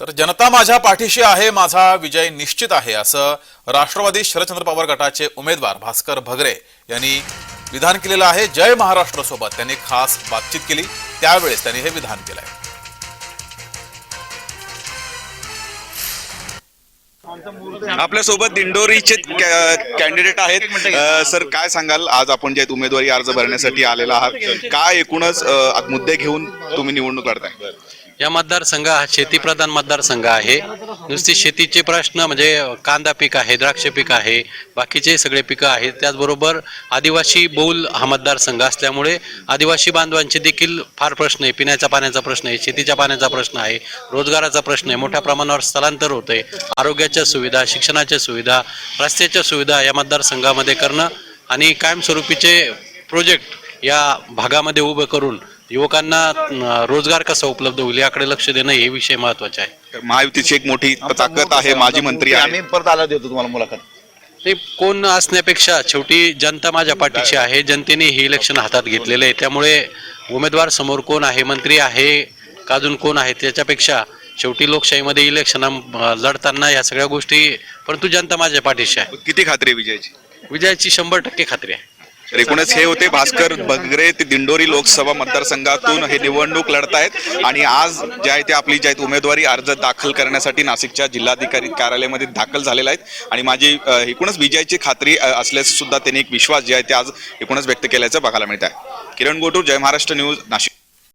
तर जनता माझ्या पाठीशी आहे माझा विजय निश्चित आहे असं राष्ट्रवादी शरदचंद्र पवार गटाचे उमेदवार भास्कर भगरे यांनी विधान केलेलं आहे. जय महाराष्ट्र सोबत त्यांनी खास बातचीत केली. त्यावेळेस त्यांनी हे विधान आपल्या आपल्यासोबत दिंडोरीचे कॅन्डिडेट आहेत. सर काय सांगाल? आज आपण जे उमेदवारी अर्ज भरण्यासाठी आलेला आहात. काय एकूणच मुद्दे घेऊन तुम्ही निवडणूक लढताय? या मतदारसंघ हा शेतीप्रधान मतदारसंघ आहे. नुसती शेतीचे प्रश्न म्हणजे कांदा पीक आहे द्राक्ष पीक आहे बाकीचे सगळे पिकं आहेत. त्याचबरोबर आदिवासी बहुल हा मतदारसंघ असल्यामुळे आदिवासी बांधवांचे देखील फार प्रश्न आहे. पिण्याच्या पाण्याचा प्रश्न आहे शेतीच्या पाण्याचा प्रश्न आहे रोजगाराचा प्रश्न आहे मोठ्या प्रमाणावर स्थलांतर होत आहे आरोग्याच्या सुविधा शिक्षणाच्या सुविधा रस्त्याच्या सुविधा या मतदारसंघामध्ये करणं आणि कायमस्वरूपीचे प्रोजेक्ट या भागामध्ये उभं करून युवकांना रोजगार कसा उपलब्ध होईल याकडे लक्ष देणं हे विषय महत्त्वाचे आहे. महायुतीची एक मोठी ताकद आहे माजी मंत्री आहे. आम्ही परत आला देतो तुम्हाला मुलाखत. ते कोण असण्यापेक्षा शेवटी जनता माझ्या पाठीशी आहे जनतेने हे इलेक्शन हातात घेतलेलं आहे. त्यामुळे उमेदवार समोर कोण आहे मंत्री आहे का अजून कोण आहे त्याच्यापेक्षा शेवटी लोकशाहीमध्ये इलेक्शन लढताना या सगळ्या गोष्टी परंतु जनता माझ्या पाठीशी आहे. किती खात्री आहे विजयाची? विजयाची शंभर टक्के खात्री आहे. तर एकूणच हे होते भास्कर बगरे ते दिंडोरी लोकसभा मतदारसंघातून हे निवडणूक लढतायत आणि आज जे आहे ते आपली जे आहेत उमेदवारी अर्ज दाखल करण्यासाठी नाशिकच्या जिल्हाधिकारी कार्यालयामध्ये दाखल झालेले आहेत. आणि माझी अ, एकूणच विजयाची खात्री अ, असल्याचं सुद्धा त्यांनी एक विश्वास जे आहे ते आज एकूणच व्यक्त केल्याचं बघायला मिळत आहे. किरण गोटूर जय महाराष्ट्र न्यूज नाशिक.